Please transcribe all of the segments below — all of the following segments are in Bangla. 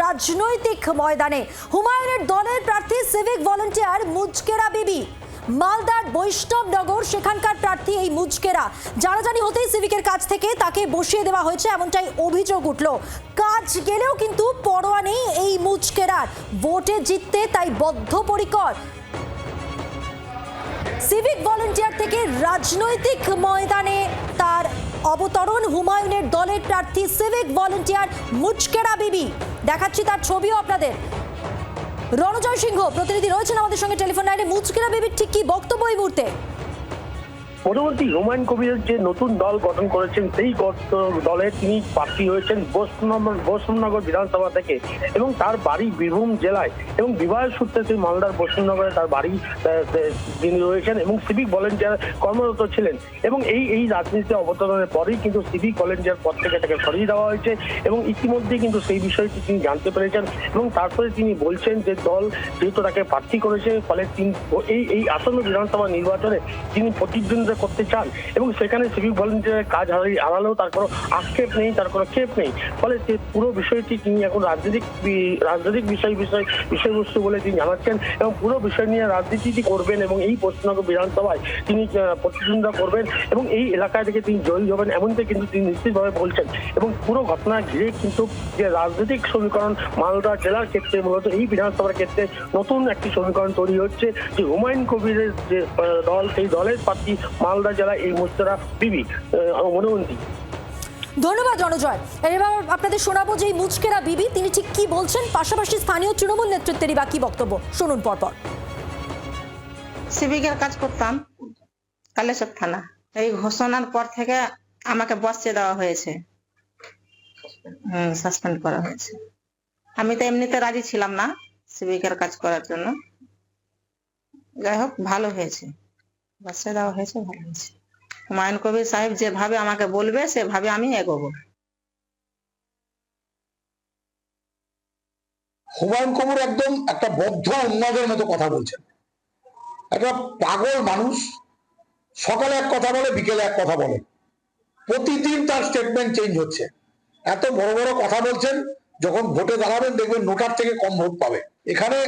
রাজনৈতিক ময়দানে। হুমায়ুনের দলের প্রার্থী সিভিক ভলান্টিয়ার মুজকেরা বিবি। মালদার বৈষ্ণবনগর সেখানকার প্রার্থী এই মুজকেরা। জানাজানি হতেই সিভিকের কাছ থেকে তাকে বসিয়ে দেওয়া হয়েছে, এমনটাই অভিযোগ উঠল। কাজ গেলেও কিন্তু পরোয়া নেই এই মুজকেরার। ভোটে জিততে তাই বদ্ধপরিকর। সিভিক ভলান্টিয়ার থেকে রাজনৈতিক ময়দানে তার অবতরণ হুমায়ুনের দলের প্রার্থী সিভিক ভলেন্টিয়ার মুচকেরা বিবি। দেখাচ্ছি তার ছবিও আপনাদের। রণজয় সিংহ প্রতিনিধি রয়েছেন আমাদের সঙ্গে টেলিফোন লাইনে। মুচকেরা বিবির ঠিক কি বক্তব্য এই মুহূর্তে? পরবর্তী হুমায়ুন কবিরের যে নতুন দল গঠন করেছেন, সেই দলে তিনি প্রার্থী হয়েছেন বৈষ্ণব- বৈষ্ণবনগর বিধানসভা থেকে এবং তার বাড়ি বীরভূম জেলায় এবং বিবাহ সূত্রে তিনি মালদার বৈষ্ণবনগরে তার বাড়ি তিনি রয়েছেন এবং সিভিক ভলেন্টিয়ার কর্মরত ছিলেন এবং এই এই রাজনীতিতে অবতরণের পরেই কিন্তু সিভিক ভলেন্টিয়ার পদ থেকে তাকে সরিয়ে দেওয়া হয়েছে এবং ইতিমধ্যেই কিন্তু সেই বিষয়টি তিনি জানতে পেরেছেন এবং তারপরে তিনি বলছেন যে দল যেহেতু তাকে প্রার্থী করেছে, ফলে তিনি, এই এই আসন্ন বিধানসভা নির্বাচনে তিনি প্রতিদ্বন্দ্বিতা করতে চান এবং সেখানে সিভিক ভলেন্টিয়ারের কাজ হারালেও তার কোনো আক্ষেপ নেই, তার কোনো ক্ষেপ নেই। ফলে সে পুরো বিষয়টি তিনি এখন রাজনৈতিক রাজনৈতিক বিষয় বিষয়, বিষয়বস্তু বলে তিনি জানাচ্ছেন এবং পুরো বিষয় নিয়ে রাজনীতি করবেন এবং এই পশ্চিমবঙ্গ বিধানসভায় তিনি প্রতিদ্বন্দ্বিতা করবেন এবং এই এলাকা থেকে তিনি জয়ী হবেন এমনটা কিন্তু তিনি নিশ্চিতভাবে বলছেন। এবং পুরো ঘটনা ঘিরে কিন্তু যে রাজনৈতিক সমীকরণ মালদা জেলার ক্ষেত্রে মূলত এই বিধানসভার ক্ষেত্রে নতুন একটি সমীকরণ তৈরি হচ্ছে যে হুমায়ুন কবিরের যে দল, সেই দলের প্রার্থী মালদা জেলায় এই মুস্তারা বিবি আহ, মনোমন্ত্রী ধন্যবাদ রণজয়। এবার আপনাদের শোনাবো যে মুচকেরা বিবি তিনি ঠিক কি বলছেন? পাশাপাশি স্থানীয় তৃণমূল নেতৃত্বেরই বা কি বক্তব্য? শুনুন পরপর। সিভিকের কাজ করতাম কালেশ্বর থানা। এই ঘোষণার পর থেকে আমাকে বসিয়ে দেওয়া হয়েছে। হুম সাসপেন্ড করা হয়েছে। আমি তো এমনিতে রাজি ছিলাম না সিভিকের কাজ করার জন্য। যাই হোক ভালো হয়েছে। দেওয়া হয়েছে, ভালো হয়েছে হুমায়ুন কবির সাহেব যেভাবে আমাকে বলবে, সেভাবে আমি এগোবো। হুমায়ুন কবির একদম একটা বদ্ধ উন্মাদের মতো কথা বলছেন। একটা পাগল মানুষ, সকালে এক কথা বলে, বিকেলে এক কথা বলে। প্রতিদিন তার স্টেটমেন্ট চেঞ্জ হচ্ছে। এত বড় বড় কথা বলছেন, যখন ভোটে দাঁড়াবেন দেখবেন নোটার থেকে কম ভোট পাবে। এখানে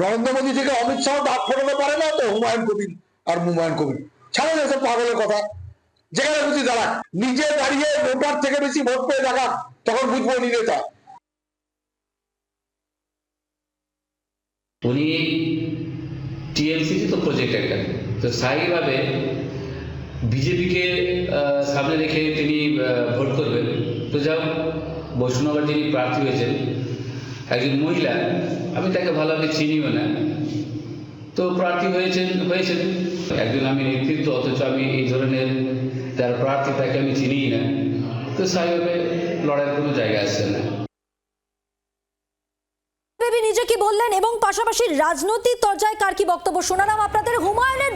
নরেন্দ্র মোদী থেকে অমিত শাহ দাঁত ফোটাতে পারে না তো হুমায়ুন কবির আর হুমায়ুন কবির। ছাড়েন এসব পাগলের কথা। যেখানে বুঝি দাঁড়ান। নিজে দাঁড়িয়ে নোটার থেকে বেশি ভোট পেয়ে দেখান, তখন বুঝব উনি নেতা। উনি টিএমসিতে তো প্রজেক্ট একটা। তো স্থায়ীভাবে বিজেপিকে সামনে রেখে তিনি ভোট করবেন। তো যাও বৈষ্ণবের যিনি প্রার্থী হয়েছেন, একজন মহিলা, আমি তাকে ভালোভাবে চিনিও না। তো প্রার্থী হয়েছেন হয়েছেন। একজন আমি নেতৃত্ব, অথচ আমি এই ধরনের তার প্রার্থী তাকে আমি চিনিই না। তো সাইভাবে লড়াইয়ের কোনো জায়গা আসছে না। নিজে বললেন? এবং পাশাপাশি রাজনৈতিক তরজায় কার কি বক্তব্য? শোনালাম আপনাদের হুমায়ুনের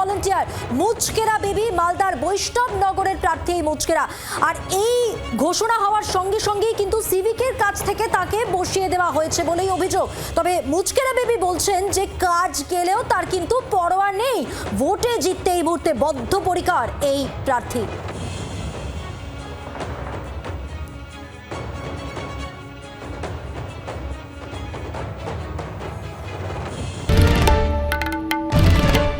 ভলান্টিয়ার মুচকেরা বেবি, মালদার বৈষ্ণব নগরের প্রার্থী এই মুচকেরা। আর এই ঘোষণা হওয়ার সঙ্গে সঙ্গেই কিন্তু সিভিকের কাছ থেকে তাকে বসিয়ে দেওয়া হয়েছে বলেই অভিযোগ। তবে মুচকেরা বেবি বলছেন যে কাজ গেলেও তার কিন্তু পরোয়া নেই। ভোটে জিততে এই মুহূর্তে বদ্ধপরিকার এই প্রার্থী।